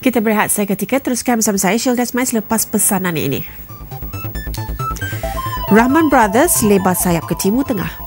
Kita berehat seketika teruskan bersama saya Sheila Desmai selepas pesanan ini. Rahman Brothers lebar sayap ke Timur Tengah.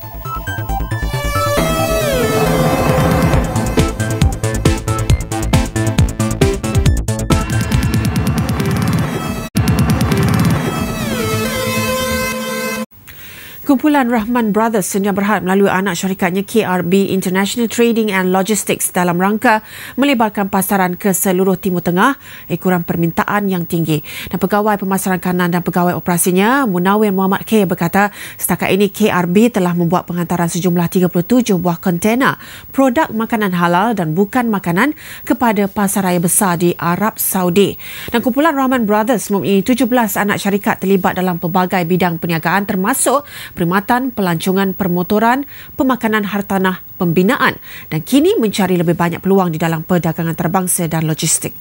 Kumpulan Rahman Brothers senyap berhad melalui anak syarikatnya KRB International Trading and Logistics dalam rangka melebarkan pasaran ke seluruh Timur Tengah ekoran permintaan yang tinggi. Dan Pegawai Pemasaran Kanan dan Pegawai Operasinya Munawir Muhammad K berkata setakat ini KRB telah membuat pengantaran sejumlah 37 buah kontena produk makanan halal dan bukan makanan kepada pasaraya besar di Arab Saudi. Dan kumpulan Rahman Brothers mempunyai 17 anak syarikat terlibat dalam pelbagai bidang perniagaan termasuk perkhidmatan, pelancongan permotoran, pemakanan hartanah, pembinaan dan kini mencari lebih banyak peluang di dalam perdagangan terbangsa dan logistik.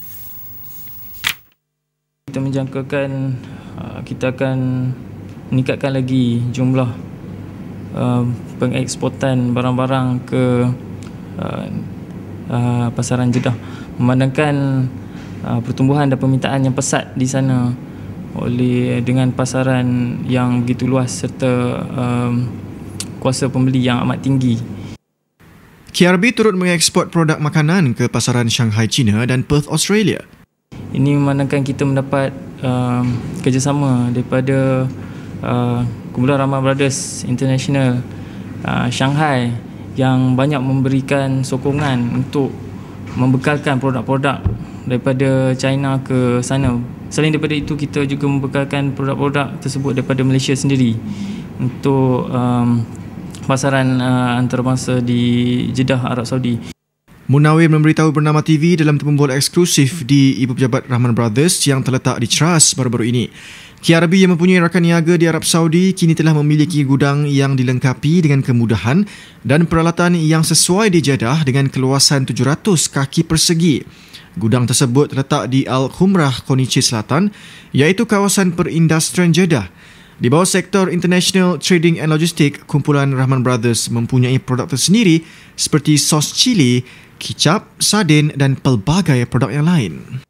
Kita menjangkakan uh, kita akan meningkatkan lagi jumlah uh, pengeksportan barang-barang ke uh, pasaran Jeddah memandangkan pertumbuhan dan permintaan yang pesat di sana oleh dengan pasaran yang begitu luas serta um, kuasa pembeli yang amat tinggi. KRB turut mengeksport produk makanan ke pasaran Shanghai, China dan Perth, Australia. Ini memandangkan kita mendapat um, kerjasama daripada uh, Kumpulan Rahman Brothers International uh, Shanghai yang banyak memberikan sokongan untuk membekalkan produk-produk daripada China ke sana Selain daripada itu kita juga membekalkan produk-produk tersebut daripada Malaysia sendiri untuk um, pasaran uh, antarabangsa di Jeddah Arab Saudi. Munawir memberitahu bernama TV dalam tembumbul eksklusif di Ibu Pejabat Rahman Brothers yang terletak di Tras baru-baru ini. KRB yang mempunyai rakan niaga di Arab Saudi kini telah memiliki gudang yang dilengkapi dengan kemudahan dan peralatan yang sesuai di Jeddah dengan keluasan 700 kaki persegi. Gudang tersebut terletak di Al-Khumrah, Konichi Selatan, iaitu kawasan perindustrian Jeddah. Di bawah sektor International Trading and Logistics, kumpulan Rahman Brothers mempunyai produk tersendiri seperti sos cili, kicap, sardin dan pelbagai produk yang lain.